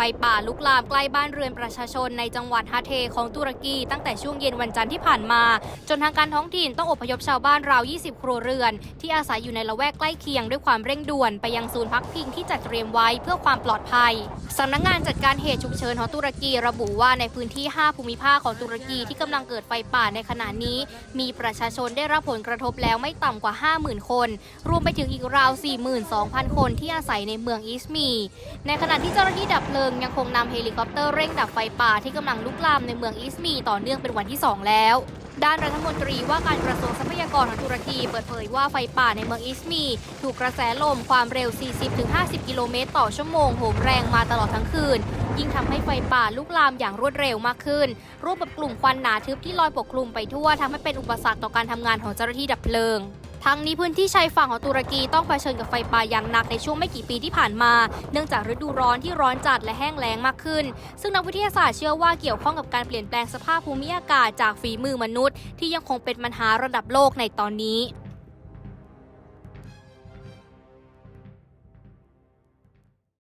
ไฟป่าลุกลามใกล้บ้านเรือนประชาชนในจังหวัดฮาเทของตุรกีตั้งแต่ช่วงเย็นวันจันทร์ที่ผ่านมา จนทางการท้องถิ่นต้องอพยพชาวบ้านราว 20 ครัวเรือน ที่อาศัยอยู่ในละแวกใกล้เคียงด้วยความเร่งด่วนไปยังศูนย์พักพิงที่จัดเตรียมไว้เพื่อความปลอดภัยสำนักงานจัดการเหตุฉุกเฉินของตุรกีระบุว่าในพื้นที่ 5 ภูมิภาคของตุรกีที่กำลังเกิดไฟป่าในขณะนี้ มีประชาชนได้รับผลกระทบแล้วไม่ต่ำกว่า 50,000 คน รวมไปถึงอีกราว 42,000 คนที่อาศัยในเมืองอิสมี ในขณะที่เจ้าหน้าที่ดับเพลิงยังคงนำเฮลิคอปเตอร์เร่งดับไฟป่าที่กำลังลุกลามในเมืองอิสมีต่อเนื่องเป็นวันที่ 2 แล้ว ด้านรัฐมนตรีว่าการกระทรวงทรัพยากรของตุรกีเปิดเผยว่าไฟป่าในเมืองอิสมี ถูกกระแสลมความเร็ว 40-50 กิโลเมตรต่อชั่วโมงโหมแรงมาตลอดทั้งคืนยิ่งทำให้ไฟป่าลุกลามอย่างรวดเร็วมากขึ้น รูปแบบกลุ่มควันหนาทึบที่ลอยปกคลุมไปทั่วทำให้เป็นอุปสรรคต่อการทำงานของเจ้าหน้าที่ดับเพลิง ทั้งนี้พื้นที่ชายฝั่งของตุรกีต้องเผชิญกับไฟป่าอย่างหนักในช่วงไม่กี่ปีที่ผ่านมา เนื่องจากฤดูร้อนที่ร้อนจัดและแห้งแล้งมากขึ้น ซึ่งนักวิทยาศาสตร์เชื่อว่าเกี่ยวข้องกับการเปลี่ยนแปลงสภาพภูมิอากาศจากฝีมือมนุษย์ ที่ยังคงเป็นปัญหาระดับโลกในตอนนี้